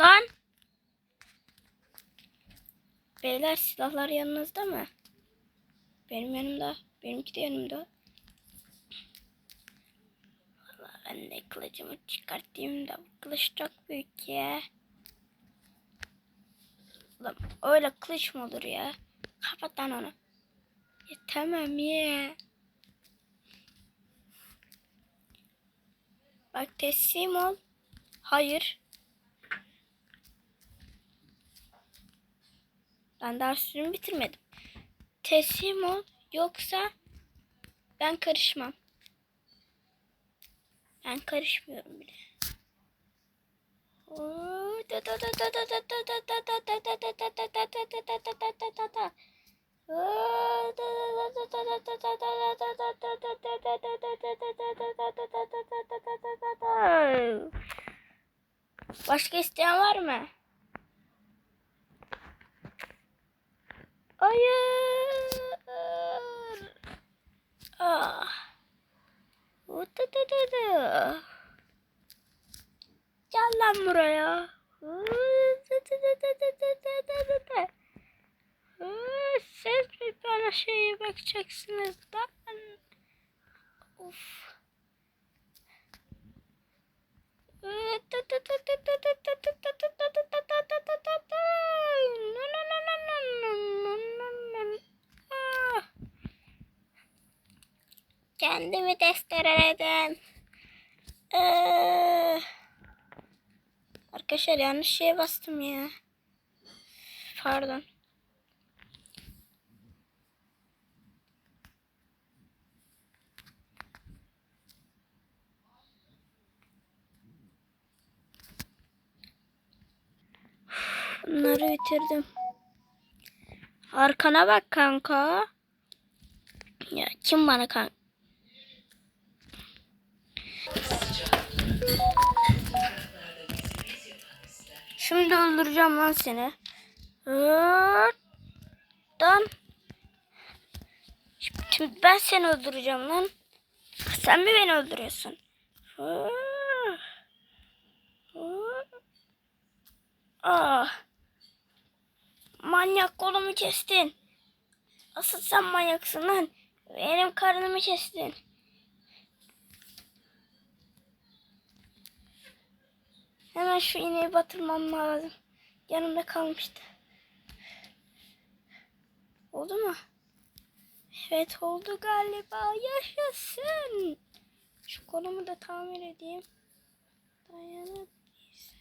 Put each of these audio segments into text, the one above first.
Lan. Beyler silahlar yanınızda mı? Benim yanımda. Benimki de yanımda. Valla ben de kılıcımı çıkartayım da kılıç çok büyük ya. Lan öyle kılıç mı olur ya? Kapat lan onu. Ya tamam ya. Bak teslim ol. Hayır. Ben daha bitirmedim. Teslim ol. Yoksa ben karışmam. Ben karışmıyorum bile. Başka isteyen var mı? Hayır. Ah. Uta da da da. Gel lan buraya. Siz mi bana şeyi bakacaksınız? Ben... Of. da da da da da da da da. Kendimi testereledim. Ee, arkadaşlar yanlış şeye bastım ya. Pardon. Bunları bitirdim. Arkana bak kanka. Ya kim bana kanka? Şimdi öldüreceğim lan seni. Dan. Şimdi ben seni öldüreceğim lan. Sen mi beni öldürüyorsun? Ah. Manyak kolumu kestin. Asıl sen manyaksın lan. Benim karnımı kestin. Hemen şu iğneyi batırmam lazım. Yanımda kalmıştı. Oldu mu? Evet oldu galiba. Yaşasın. Şu kolumu da tamir edeyim. Dayanabilirsin.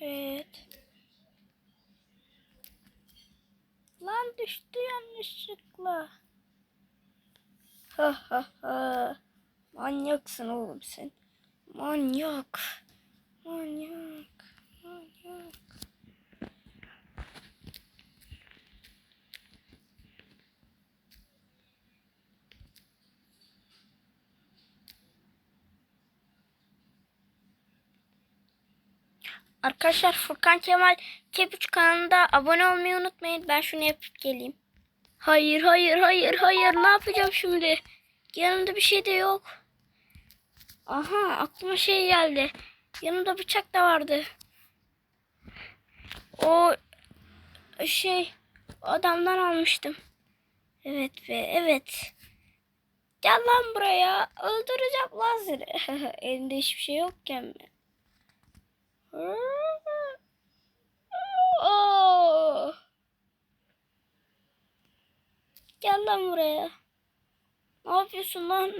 Evet. Lan düştü yanlışlıkla. Ha ha ha. Manyaksın oğlum sen. Manyak. Manyak. Manyak. Arkadaşlar Furkan Kemal K3 kanalında abone olmayı unutmayın. Ben şunu yapıp geleyim. Hayır hayır hayır hayır ne yapacağım şimdi? Yanımda bir şey de yok. Aha aklıma şey geldi. Yanımda bıçak da vardı. O şey adamdan almıştım. Evet ve evet. Gel lan buraya. Öldüreceğim lan seni. Elinde hiçbir şey yokken mi? Gel lan buraya. Ne yapıyorsun lan?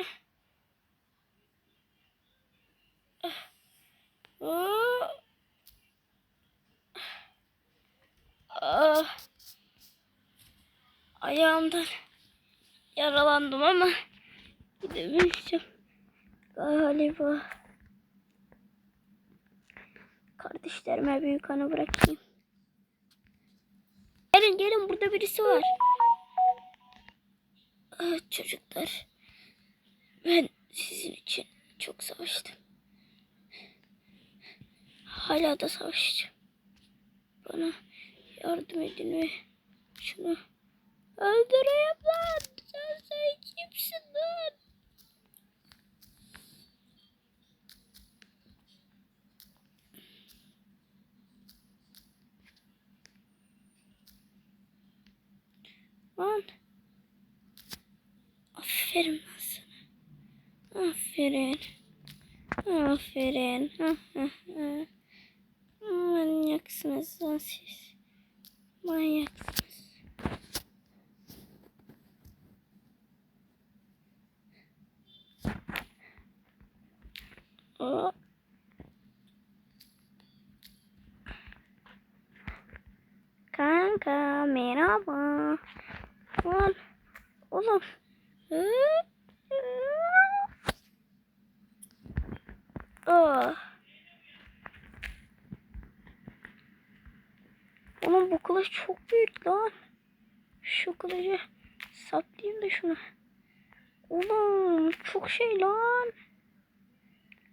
Ayağımdan yaralandım ama gidemeyeceğim galiba. Kardeşlerime büyük anı bırakayım. Gelin gelin burada birisi var. Ah, çocuklar. Ben sizin için çok savaştım. Hala da savaşacağım. Bana yardım edin ve şunu öldüreyim lan. Sen, sen kimsin lan? Aferin sana. Aferin. Aferin. Manyaksınız lan siz. Manyaksınız. Aa. Kanka merhaba. Lan oğlum. Hı? Ah. Oğlum bu kılıç çok büyük lan. Şu kılıcı saplayayım da şunu. Oğlum çok şey lan.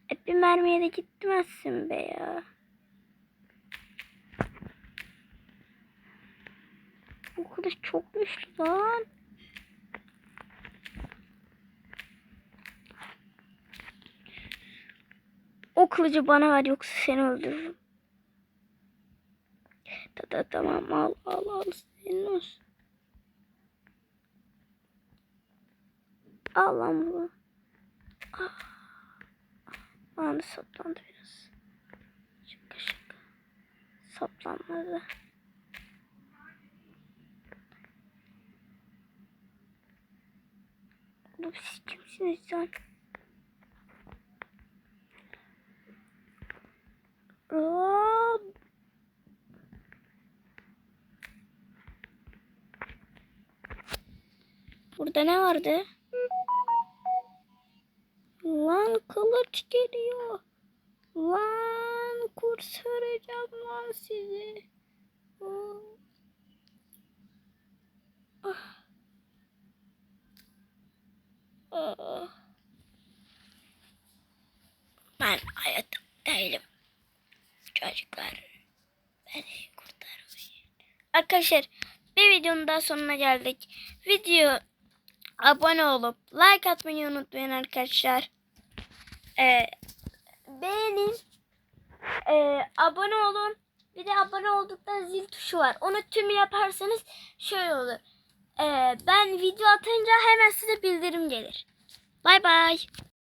Hep bir mermiye de gitmezsin be ya. Bu kılıç çok güçlü lan. O kılıcı bana ver yoksa seni öldürürüm. Ta ta tamam al al al senin olsun. Al lan bunu. Ah. Anı saplandı biraz. Şaka şaka. Saplanmadı. Oğlum siz kimsiniz lan? Burada ne vardı? Lan kılıç geliyor. Lan kurtaracağım lan sizi. Ah. Ah. Ben hayatım değilim. Çocuklar beni kurtarmayın. Arkadaşlar bir videonun daha sonuna geldik. Video abone olup like atmayı unutmayın arkadaşlar. Ee, beğenin. Ee, abone olun. Bir de abone olduktan zil tuşu var. Onu tüm yaparsanız şöyle olur. Ee, ben video atınca hemen size bildirim gelir. Bay bay.